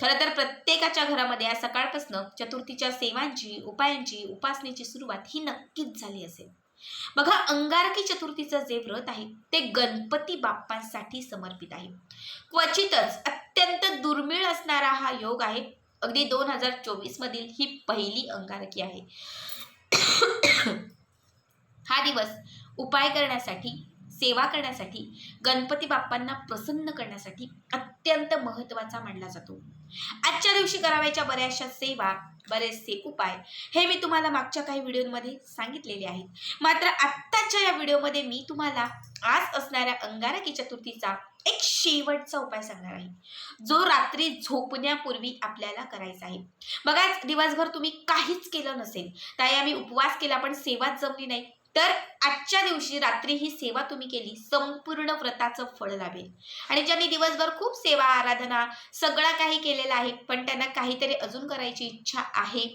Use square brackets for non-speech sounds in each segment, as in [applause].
खरं तर प्रत्येकाच्या घरामध्ये आज सकाळपासून चतुर्थीच्या सेवांची उपायांची उपासनेची सुरुवात ही नक्कीच झाली असेल. बघा अंगारकी चतुर्थीचं जे व्रत आहे ते गणपती बाप्पांसाठी समर्पित आहे. क्वचितच अत्यंत दुर्मिळ असणारा हा योग आहे अगदी दोन हजार चोवीस मधील ही पहिली अंगारकी आहे. [coughs] हा दिवस उपाय करण्यासाठी सेवा करण्यासाठी गणपती बाप्पांना प्रसन्न करण्यासाठी अत्यंत महत्त्वाचा मानला जातो. आजच्या दिवशी करावयाच्या बऱ्याचशा सेवा बरेचसे उपाय हे मी तुम्हाला मागच्या काही व्हिडिओमध्ये सांगितलेले आहेत. मात्र आत्ताच्या या व्हिडिओमध्ये मी तुम्हाला आज असणाऱ्या अंगारकी चतुर्थीचा एक शेवटचा उपाय सांगणार आहे. जो रात्री झोपण्यापूर्वी आपल्याला करायचा आहे. बघा दिवसभर तुम्ही काहीच केलं नसेल. ताई आम्ही उपवास केला पण सेवाच जमली नाही. तर आजच्या दिवशी रात्री ही सेवा तुम्ही केली. संपूर्ण व्रताचं फळ लाभेल. आणि ज्यांनी दिवसभर खूप सेवा आराधना सगळा काही केलेला आहे पण त्यांना काहीतरी अजून करायची इच्छा आहे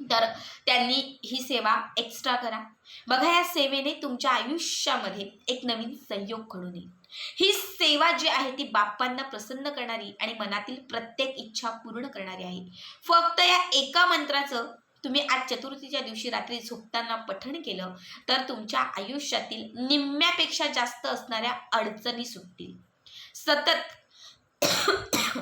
तर त्यांनी ही सेवा एक्स्ट्रा करा. बघा या सेवेने तुमच्या आयुष्यामध्ये एक नवीन संयोग घडून येईल. ही सेवा जी आहे ती बाप्पांना प्रसन्न करणारी आणि मनातील प्रत्येक इच्छा पूर्ण करणारी आहे. फक्त या एका मंत्राचं तुम्ही आज चतुर्थीच्या दिवशी रात्री झोपताना पठण केलं तर तुमच्या आयुष्यातील निम्म्यापेक्षा जास्त असणाऱ्या अडचणी सुटतील. सतत [coughs]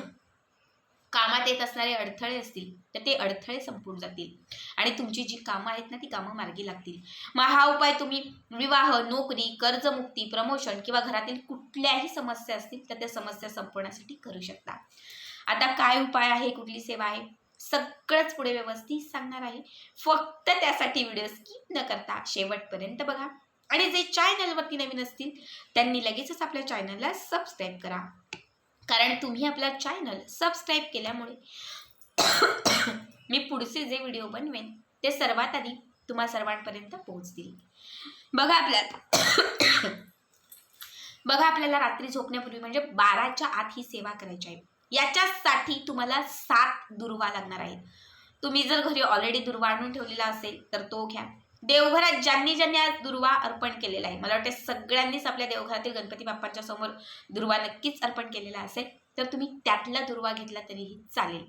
कामात येत असणारे अडथळे असतील तर ते अडथळे संपून जातील. आणि तुमची जी कामं आहेत ना ती कामं मार्गी लागतील. मग हा उपाय तुम्ही विवाह नोकरी कर्जमुक्ती प्रमोशन किंवा घरातील कुठल्याही समस्या असतील तर त्या समस्या संपवण्यासाठी करू शकता. आता काय उपाय आहे? कुठली सेवा आहे? सगळंच पुढे व्यवस्थित सांगणार आहे. फक्त त्यासाठी व्हिडिओ स्किप न करता शेवटपर्यंत बघा. आणि जे चॅनलवरती नवीन असतील त्यांनी लगेचच आपल्या चॅनलला सबस्क्राईब करा. कारण तुम्ही आपला चॅनल सबस्क्राईब केल्यामुळे [coughs] मी पुढचे जे व्हिडिओ बनवेन ते सर्वात आधी तुम्हा सर्वांपर्यंत पोहोचतील. बघा आपल्याला [coughs] बघा आपल्याला रात्री झोपण्यापूर्वी म्हणजे बाराच्या आत ही सेवा करायची आहे. याच्यासाठी तुम्हाला सात दुर्वा लागणार आहेत. तुम्ही जर घरी ऑलरेडी दुर्वा आणून ठेवलेला असेल तर तो घ्या. देवघरात ज्यांनी ज्यांनी आज दुर्वा अर्पण केलेला आहे मला वाटतं सगळ्यांनीच आपल्या देवघरातील गणपती बाप्पांच्या समोर दुर्वा नक्कीच अर्पण केलेला असेल तर तुम्ही त्यातला दुर्वा घेतला तरीही चालेल.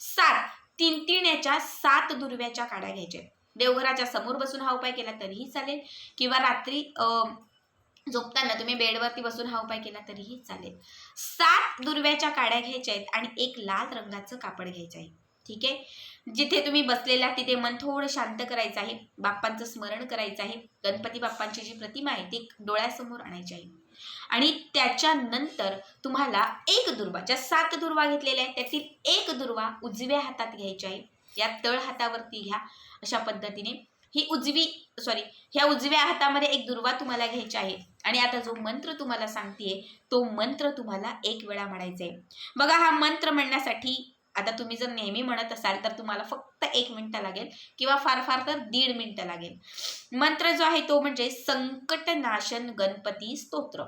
सात तीन तीन याच्या सात दुर्व्याच्या काड्या घ्यायच्या देवघराच्या समोर बसून हा उपाय केला तरीही चालेल किंवा रात्री झोपताना तुम्ही बेडवरती बसून हा उपाय केला तरीही चालेल. सात दुर्व्याच्या काड्या घ्यायच्या आहेत आणि एक लाल रंगाचं कापड घ्यायचं आहे. ठीक आहे? जिथे तुम्ही बसलेला तिथे मन थोडं शांत करायचं आहे. बाप्पांचं स्मरण करायचं आहे. गणपती बाप्पांची जी प्रतिमा आहे ती डोळ्यासमोर आणायची आहे. आणि त्याच्यानंतर तुम्हाला एक दुर्वा ज्या सात दुर्वा घेतलेल्या आहेत त्यातील एक दुर्वा उजव्या हातात घ्यायची आहे. या तळ हातावरती घ्या अशा पद्धतीने. ही उजवी सॉरी ह्या उजव्या हातामध्ये एक दुर्वा तुम्हाला घ्यायची आहे. आणि आता जो मंत्र तुम्हाला सांगतेय तो मंत्र तुम्हाला एक वेळा म्हणायचा आहे बघा हा मंत्र म्हणण्यासाठी आता तुम्ही जर नेहमी म्हणत असाल तर तुम्हाला फक्त एक मिनटं लागेल किंवा फार फार तर दीड मिनटं लागेल. मंत्र जो आहे तो म्हणजे संकटनाशन गणपती स्तोत्र.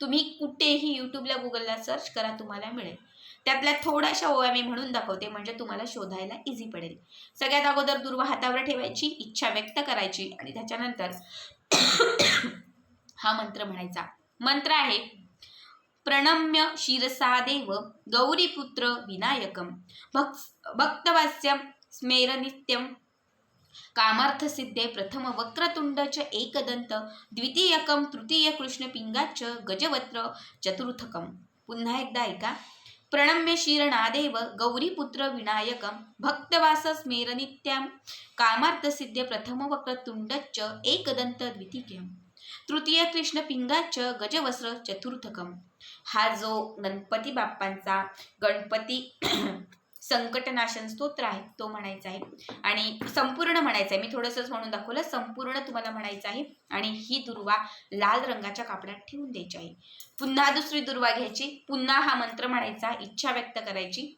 तुम्ही कुठेही यूट्यूबला गुगलला सर्च करा तुम्हाला मिळेल. त्यातल्या थोड्याशा ओव्या मी म्हणून दाखवते म्हणजे तुम्हाला शोधायला इझी पडेल. सगळ्यात अगोदर दुर्वा हातावर ठेवायची इच्छा व्यक्त करायची आणि त्याच्यानंतर हा मंत्र म्हणायचा. मंत्र आहे प्रणम्य शिरसा देव गौरीपुत्र विनायकम. भक् भक्तवास्यम स्मेरनित्यम. कामार्थसिद्धे प्रथम वक्रतुंड च एकदंत द्वितीयकम तृतीय कृष्ण पिंगाच गजवत्र चतुर्थकम. पुन्हा एकदा ऐका. प्रणम्य शिरणादेव गौरीपुत्र विनायकम. भक्तवास स्मेरनित्यम. कामार्थसिद्धे प्रथम वक्रतुंडच्च एकदंत द्वितीयम तृतीय कृष्ण पिंगाच गजवस्त्र चतुर्थकम. हा जो गणपती बाप्पांचा गणपती [clears throat] संकटनाशन स्तोत्र आहे तो म्हणायचा आहे. आणि संपूर्ण म्हणायचा आहे. मी थोडंसंच म्हणून दाखवलं. संपूर्ण तुम्हाला म्हणायचं आहे. आणि ही दुर्वा लाल रंगाच्या कापडात ठेवून द्यायची आहे. पुन्हा दुसरी दुर्वा घ्यायची. पुन्हा हा मंत्र म्हणायचा. इच्छा व्यक्त करायची.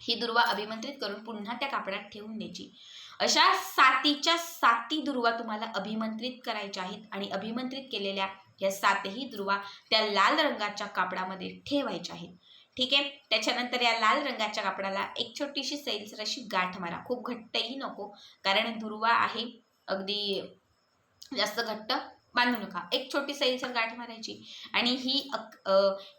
ही दुर्वा अभिमंत्रित करून पुन्हा त्या कापडात ठेवून द्यायची. अशा सातीच्या साती दुर्वा तुम्हाला अभिमंत्रित करायच्या आहेत आणि अभिमंत्रित केलेल्या या सातही दुर्वा त्या लाल रंगाच्या कापडामध्ये ठेवायच्या आहेत. ठीक आहे? त्याच्यानंतर या लाल रंगाच्या कापडाला एक छोटीशी सैलसर अशी गाठ मारा. खूप घट्टही नको कारण दुर्वा आहे अगदी जास्त घट्ट. बांधू नका. एक छोटी सैलसर गाठ मारायची. आणि ही अक- अ,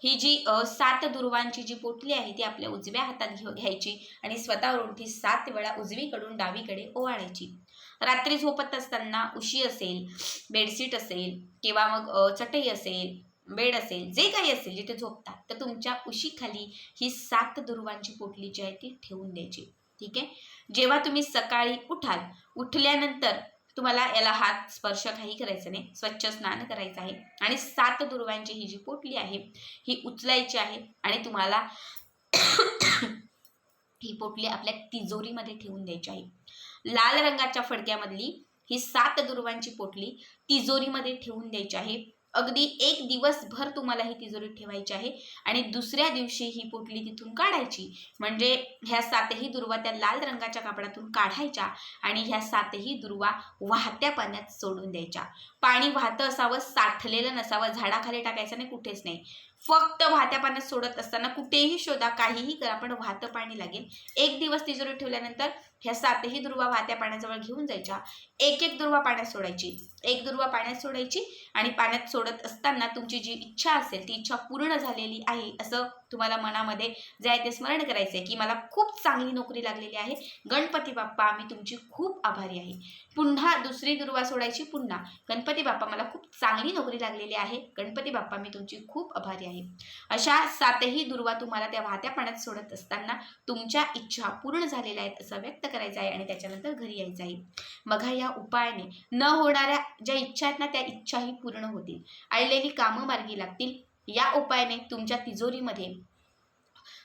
ही जी अ, सात दुर्वांची जी पोटली आहे ती आपल्या उजव्या हातात घेऊ घ्यायची आणि स्वतःवरून ती सात वेळा उजवीकडून डावीकडे ओवाळायची. रात्री झोपत असताना उशी असेल बेडशीट असेल किंवा मग चटई असेल बेड असेल जे काही असेल जिथे झोपतात तर तुमच्या उशीखाली ही सात दुर्वांची पोटली जी आहे ती ठेवून द्यायची. ठीक आहे? जेव्हा तुम्ही सकाळी उठाल उठल्यानंतर तुम्हाला याला हात स्पर्श काही करायचं नाही स्वच्छ स्नान करायचं आहे. आणि सात दुर्वांची ही जी पोटली आहे ही उचलायची आहे आणि तुम्हाला ही पोटली आपल्या तिजोरीमध्ये ठेवून द्यायची आहे. लाल रंगाच्या फडक्यामधली ही सात दुर्वांची पोटली तिजोरीमध्ये ठेवून द्यायची आहे. अगदी एक दिवसभर तुम्हाला ही तिजोरी ठेवायची आहे आणि दुसऱ्या दिवशी ही पोटली तिथून काढायची. म्हणजे ह्या सातही दुर्वा त्या लाल रंगाच्या कापडातून काढायच्या आणि ह्या सातही दुर्वा वाहत्या पाण्यात सोडून द्यायच्या. पाणी वाहतं असावं साठलेलं नसावं झाडाखाली टाकायचं नाही कुठेच नाही. फक्त वाहत्या पाण्यात सोडत असताना कुठेही शोधा काहीही करा पण वाहतं पाणी लागेल. एक दिवस तिजोरी ठेवल्यानंतर ह्या सातही दुर्वा वाहत्या पाण्याजवळ घेऊन जायच्या. एक एक दुर्वा पाण्यात सोडायची. एक दुर्वा पाण्यात सोडायची आणि पाण्यात सोडत असताना तुमची जी इच्छा असेल ती इच्छा पूर्ण झालेली आहे असं तुम्हाला मनामध्ये जे आहे ते स्मरण करायचं आहे की मला खूप चांगली नोकरी लागलेली आहे. गणपती बाप्पा मी तुमची खूप आभारी आहे. पुन्हा दुसरी दुर्वा सोडायची पुन्हा. गणपती बाप्पा मला खूप चांगली नोकरी लागलेली आहे. गणपती बाप्पा मी तुमची खूप आभारी आहे. अशा सातही दुर्वा तुम्हाला त्या वाहत्या पाण्यात सोडत असताना तुमच्या इच्छा पूर्ण झालेल्या आहेत असं व्यक्त करायचं आहे आणि त्याच्यानंतर घरी यायचं आहे. बघा या उपायाने. न होणाऱ्या ज्या इच्छा आहेत ना त्या इच्छाही पूर्ण होतील. आलेली कामं मार्गी लागतील. या उपायाने तुमच्या तिजोरीमध्ये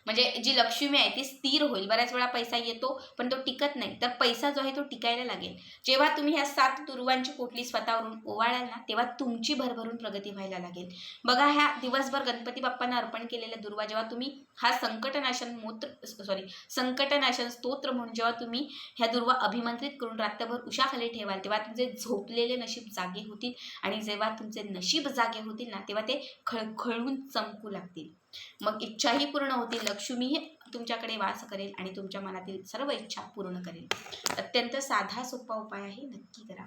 म्हणजे जी लक्ष्मी आहे ती स्थिर होईल. बऱ्याच वेळा पैसा येतो पण तो टिकत नाही. तर पैसा जो आहे तो टिकायला लागेल. जेव्हा तुम्ही ह्या सात दुर्वांची पोटली स्वतःवरून ओवाळाल ना तेव्हा तुमची भरभरून प्रगती व्हायला लागेल. बघा ह्या दिवसभर गणपती बाप्पांना अर्पण केलेल्या दुर्वा जेव्हा तुम्ही हा संकटनाशन मूत्र सॉरी संकटनाशन स्तोत्र म्हणून जेव्हा तुम्ही ह्या दुर्वा अभिमंत्रित करून रात्रभर उशाखाली ठेवाल तेव्हा तुमचे झोपलेले नशीब जागे होतील. आणि जेव्हा तुमचे नशीब जागे होतील ना तेव्हा ते खळखळून चमकू लागतील. मग इच्छाही पूर्ण होतील लक्ष्मीही तुमच्याकडे वास करेल आणि तुमच्या मनातील सर्व इच्छा पूर्ण करेल. अत्यंत साधा सोपा उपाय आहे नक्की करा.